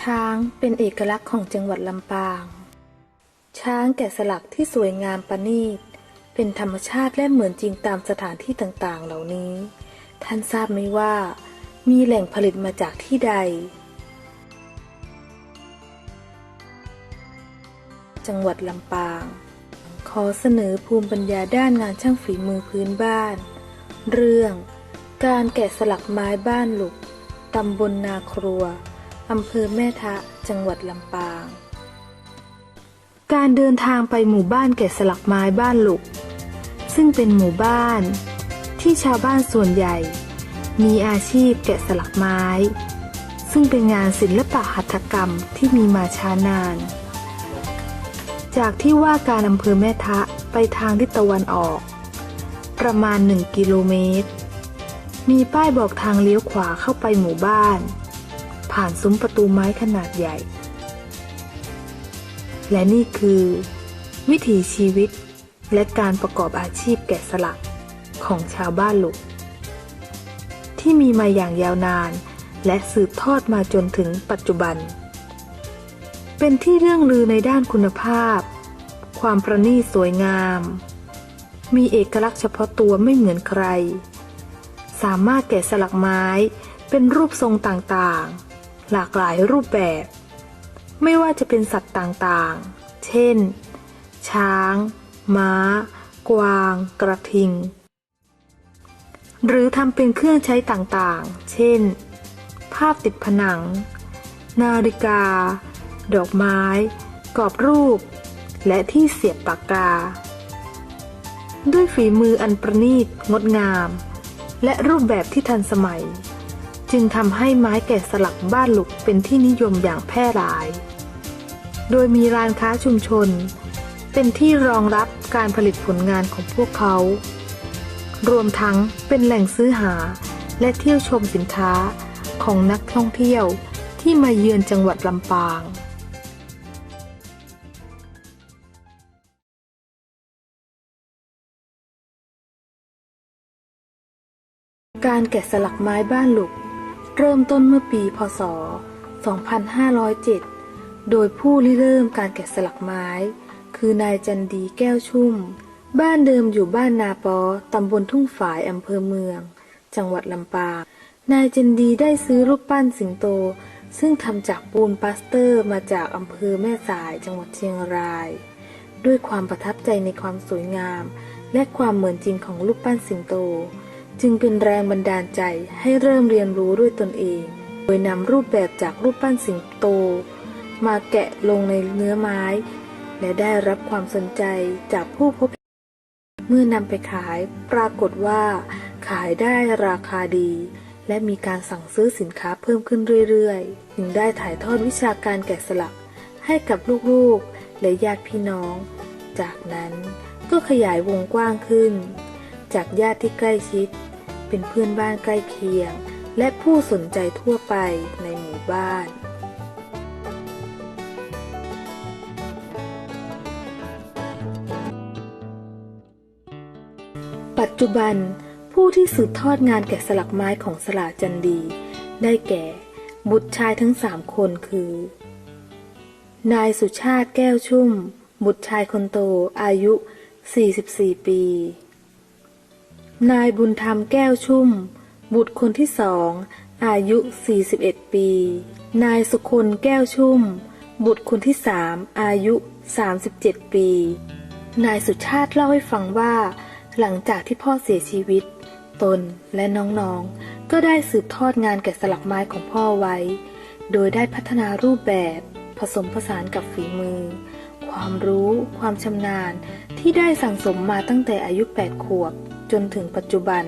ช้างเป็นเอกลักษณ์ของจังหวัดลำปาง ช้างแกะสลักที่สวยงามประณีต เป็นธรรมชาติและเหมือนจริงตามสถานที่ต่างๆ เหล่านี้ ท่านทราบไหมว่า มีแหล่งผลิตมาจากที่ใด จังหวัดลำปาง ขอเสนอภูมิปัญญาด้านงานช่างฝีมือพื้นบ้าน เรื่อง การแกะสลักไม้บ้านหลุกตำบลนาครัว อำเภอแม่ทะ จังหวัดลำปาง การเดินทางไปหมู่บ้านแกะสลักไม้บ้านหลุก ซึ่งเป็นหมู่บ้าน ที่ชาวบ้านส่วนใหญ่ มีอาชีพแกะสลักไม้ ซึ่งเป็นงานศิลปะหัตถกรรมที่มีมาช้านาน จากที่ว่าการอำเภอแม่ทะไปทางทิศตะวันออก ประมาณ 1 กิโลเมตร มีป้ายบอกทางเลี้ยวขวาเข้าไปหมู่บ้าน ผ่านซุ้มประตูไม้ขนาดใหญ่ และนี่คือ วิถีชีวิตและการประกอบอาชีพแกะสลักของชาวบ้านหลุก ที่มีมาอย่างยาวนาน และสืบทอดมาจนถึงปัจจุบัน เป็นที่เรื่องลือในด้านคุณภาพ ความประณีตสวยงาม มีเอกลักษณ์เฉพาะตัวไม่เหมือนใคร สามารถแกะสลักไม้เป็นรูปทรงต่างๆ หลากหลายรูปแบบ ไม่ว่าจะเป็นสัตว์ต่างๆ เช่น ช้าง ม้า กวาง กระทิง หรือทำเป็นเครื่องใช้ต่างๆ เช่น ภาพติดผนัง นาฬิกา ดอกไม้ กรอบรูป และที่เสียบปากกา ด้วยฝีมืออันประณีตงดงาม และรูปแบบที่ทันสมัย จึงทำให้ไม้แกะสลักบ้านหลุกเป็นที่นิยมอย่างแพร่หลาย โดยมีร้านค้าชุมชน เป็นที่รองรับการผลิตผลงานของพวกเขา รวมทั้งเป็นแหล่งซื้อหาและเที่ยวชมสินค้าของนักท่องเที่ยวที่มาเยือนจังหวัดลำปางการแกะสลักไม้บ้านหลุก เริ่มต้นเมื่อปี พศ 2507 โดยผู้ริเริ่มการแกะสลักไม้ คือนายจันดีแก้วชุ่ม บ้านเดิมอยู่บ้านนาปอ ตำบลทุ่งฝายอำเภอเมือง จังหวัดลำปาง นายจันดีได้ซื้อรูปปั้นสิงโต ซึ่งทำจากปูนปลาสเตอร์มาจากอำเภอแม่สายจังหวัดเชียงราย ด้วยความประทับใจในความสวยงาม และความเหมือนจริงของรูปปั้นสิงโต จึงเป็นแรงบันดาลใจให้เริ่มเรียนรู้ด้วยตนเอง โดยนำรูปแบบจากรูปปั้นสิงโต มาแกะลงในเนื้อไม้ และได้รับความสนใจจากผู้พบ เมื่อนำไปขายปรากฏว่า ขายได้ราคาดี และมีการสั่งซื้อสินค้าเพิ่มขึ้นเรื่อยๆ จึงได้ถ่ายทอดวิชาการแกะสลักให้กับลูกๆ และญาติพี่น้อง จากนั้นก็ขยายวงกว้างขึ้น จากญาติที่ใกล้ชิด เป็นเพื่อนบ้านใกล้เคียง และผู้สนใจทั่วไปในหมู่บ้าน ปัจจุบันผู้ที่สืบทอดงานแกะสลักไม้ของสลาจันดี ได้แก่ บุตรชายทั้งสามคนคือ นายสุชาติแก้วชุ่ม บุตรชายคนโตอายุ 44 ปี นายบุญธรรมแก้วชุ่ม บุตรคนที่สอง อายุ 41 ปี นายสุคนแก้วชุ่ม บุตรคนที่สามอายุ 37 ปี นายสุชาติเล่าให้ฟังว่า หลังจากที่พ่อเสียชีวิต ตนและน้องๆ ก็ได้สืบทอดงานแกะสลักไม้ของพ่อไว้ โดยได้พัฒนารูปแบบผสมผสานกับฝีมือ ความรู้ ความชำนาญที่ได้สั่งสมมาตั้งแต่อายุ 8 ขวบ จนถึงปัจจุบัน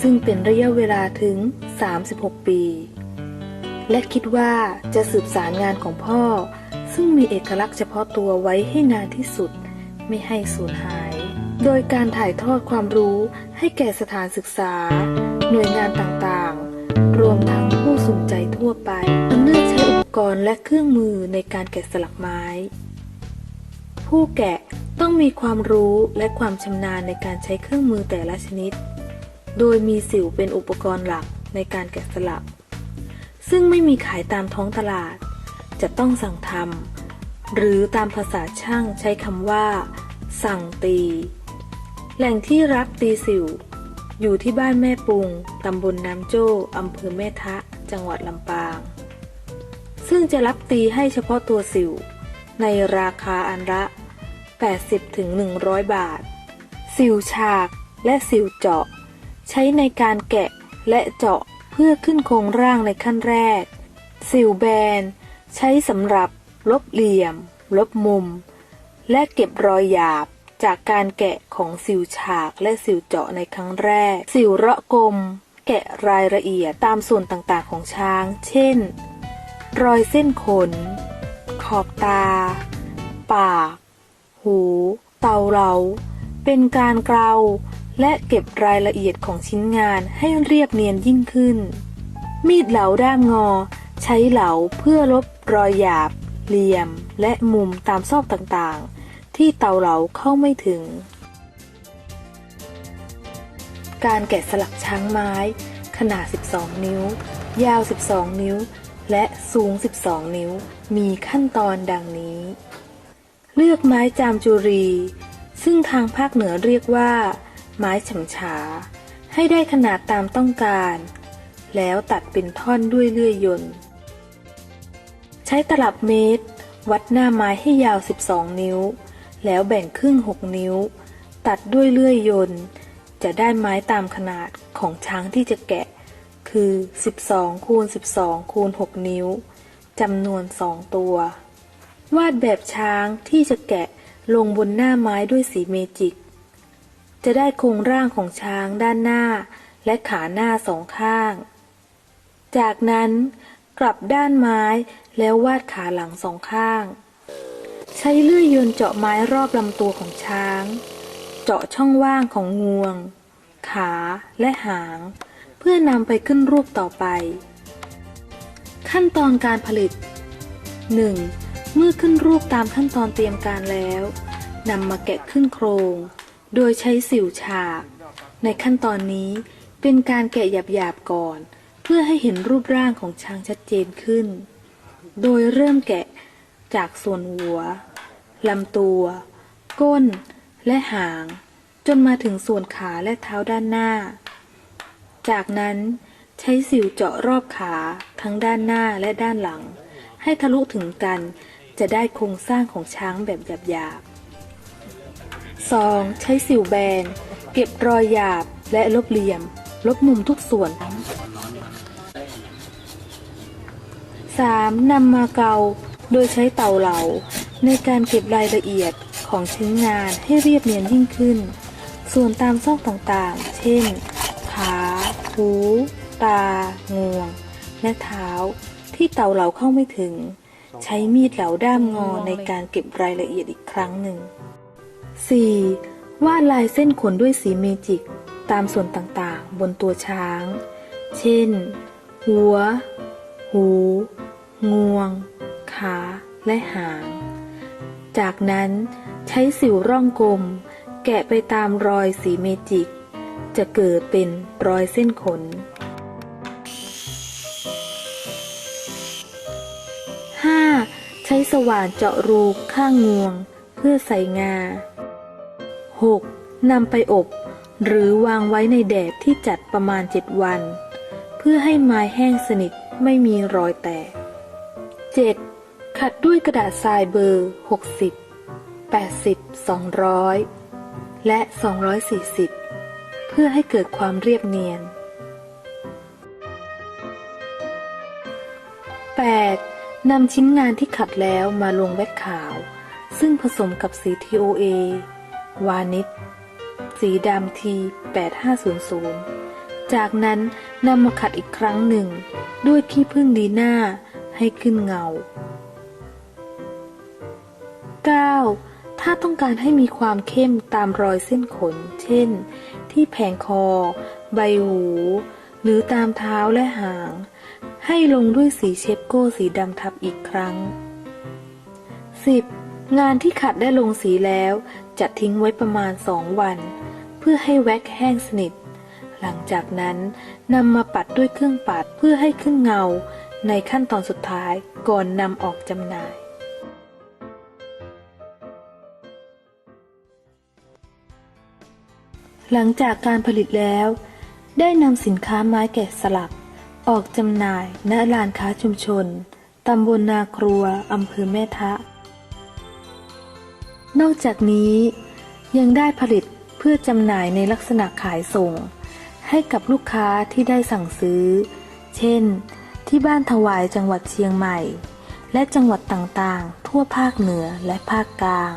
ซึ่งเป็นระยะเวลาถึง 36 ปี และคิดว่าจะสืบสารงานของพ่อ ซึ่งมีเอกลักษณ์เฉพาะตัวไว้ให้นานที่สุด ไม่ให้สูญหาย โดยการถ่ายทอดความรู้ให้แก่สถานศึกษา หน่วยงานต่างๆ รวมทั้งผู้สนใจทั่วไปเลือกใช้อุปกรณ์และเครื่องมือในการแกะสลักไม้ ผู้แกะต้องมีความรู้และความชำนาญในการใช้เครื่องมือแต่ละชนิด โดยมีสิวเป็นอุปกรณ์หลักในการแกะสลัก ซึ่งไม่มีขายตามท้องตลาด จะต้องสั่งทำหรือตามภาษาช่างใช้คำว่า สั่งตี แหล่งที่รับตีสิว อยู่ที่บ้านแม่ปุงตำบลน้ำโจ้อำเภอแม่ทะ จังหวัดลำปาง ซึ่งจะรับตีให้เฉพาะตัวสิวในราคาอันละ 80-100 บาท สิวฉากและสิวเจาะ ใช้ในการแกะและเจาะเพื่อขึ้นโครงร่างในขั้นแรก สิวแบน ใช้สำหรับลบเหลี่ยม ลบมุม และเก็บรอยหยาบจากการแกะของสิวฉากและสิวเจาะในครั้งแรก สิวเราะกลม แกะรายละเอียดตามส่วนต่างๆของช้าง เช่น รอยเส้นขน ขอบตา หู เตาเหลาเป็นการเกลาและเก็บรายละเอียดของชิ้นงานให้เรียบเนียนยิ่งขึ้น มีดเหลาด้ามงอ ใช้เหลาเพื่อลบรอยหยาบ เหลี่ยม และมุมตามซอกต่างๆ ที่เตาเหลาเข้าไม่ถึง การแกะสลักช้างไม้ ขนาด 12 นิ้ว ยาว 12 นิ้ว และสูง 12 นิ้ว มีขั้นตอนดังนี้ เลือกไม้จามจุรี ซึ่งทางภาคเหนือเรียกว่า ไม้ฉำฉา ให้ได้ขนาดตามต้องการ แล้วตัดเป็นท่อนด้วยเลื่อยยนต์ ใช้ตลับเมตร วัดหน้าไม้ให้ยาว 12 นิ้ว แล้วแบ่งครึ่ง 6 นิ้ว ตัดด้วยเลื่อยยนต์ จะได้ไม้ตามขนาดของช้างที่จะแกะ คือ 12คูณ12คูณ6นิ้วจำนวน 2 ตัว วาดแบบช้างที่จะแกะลงบนหน้าไม้ด้วยสีเมจิก จะได้โครงร่างของช้างด้านหน้า และขาหน้าสองข้าง จากนั้นกลับด้านไม้แล้ววาดขาหลังสองข้าง ใช้เลื่อยยนเจาะไม้รอบลำตัวของช้าง เจาะช่องว่างของงวง ขาและหาง เพื่อนำไปขึ้นรูปต่อไป ขั้นตอนการผลิต 1. เมื่อขึ้นรูปตามขั้นตอนเตรียมการแล้วนำมาแกะขึ้นโครง โดยใช้สิวฉากในขั้นตอนนี้เป็นการแกะหยาบๆก่อน เพื่อให้เห็นรูปร่างของช้างชัดเจนขึ้น โดยเริ่มแกะจากส่วนหัวลำตัว ก้น และหาง จนมาถึงส่วนขาและเท้าด้านหน้า จากนั้นใช้สิวเจาะรอบขาทั้งด้านหน้าและด้านหลัง ให้ทะลุถึงกัน จะได้โครงสร้างของช้างแบบหยาบๆ 2. ใช้สิวแบน เก็บรอยหยาบและลบเหลี่ยม ลบมุมทุกส่วน 3. นำมาเกา โดยใช้เตาเหลา ในการเก็บรายละเอียดของชิ้นงานให้เรียบเนียนยิ่งขึ้น ส่วนตามซอกต่างๆ เช่น ขา หู ตา งวง และเท้าที่เตาเหลาเข้าไม่ถึง ใช้มีดเหลาด้ามงอในการเก็บรายละเอียดอีกครั้งหนึ่ง 4. วาดลายเส้นขนด้วยสีเมจิก ตามส่วนต่างๆ บนตัวช้าง เช่น หัว หู งวง ขา และหาง จากนั้นใช้สิวร่องกลม แกะไปตามรอยสีเมจิก จะเกิดเป็นรอยเส้นขน สว่านเจาะรูข้างงวง เพื่อใส่งา 6. นำไปอบ หรือวางไว้ในแดดที่จัดประมาณ 7 วัน เพื่อให้ไม้แห้งสนิทไม่มีรอยแตก 7. ขัดด้วยกระดาษทรายเบอร์ 60 80 200 และ 240 เพื่อให้เกิดความเรียบเนียน นำชิ้นงานที่ขัดแล้วมาลงแว็กขาว ซึ่งผสมกับสี TOA วานิชสีดำท8500 จากนั้นนำมาขัดอีกครั้งหนึ่ง ด้วยขี้ผึ้งดีหน้าให้ขึ้นเงา 9. ถ้าต้องการให้มีความเข้มตามรอยเส้นขน เช่น ที่แผงคอ ใบหู หรือตามเท้าและหาง ให้ลงด้วยสีเชฟโก้สีดำทับอีกครั้ง 10. งานที่ขัดได้ลงสีแล้วจะทิ้งไว้ประมาณ 2 วัน เพื่อให้แว็กแห้งสนิท หลังจากนั้นนำมาปัดด้วยเครื่องปัดเพื่อให้ขึ้นเงาในขั้นตอนสุดท้ายก่อนนำออกจำหน่าย หลังจากการผลิตแล้ว ได้นำสินค้าไม้แกะสลัก ออกจำหน่ายณลานค้าชุมชน ตำบลนาครัว อำเภอแม่ทะ นอกจากนี้ยังได้ผลิตเพื่อจำหน่ายในลักษณะขายส่ง ให้กับลูกค้าที่ได้สั่งซื้อ เช่น ที่บ้านถวายจังหวัดเชียงใหม่ และจังหวัดต่างๆ ทั่วภาคเหนือและภาคกลาง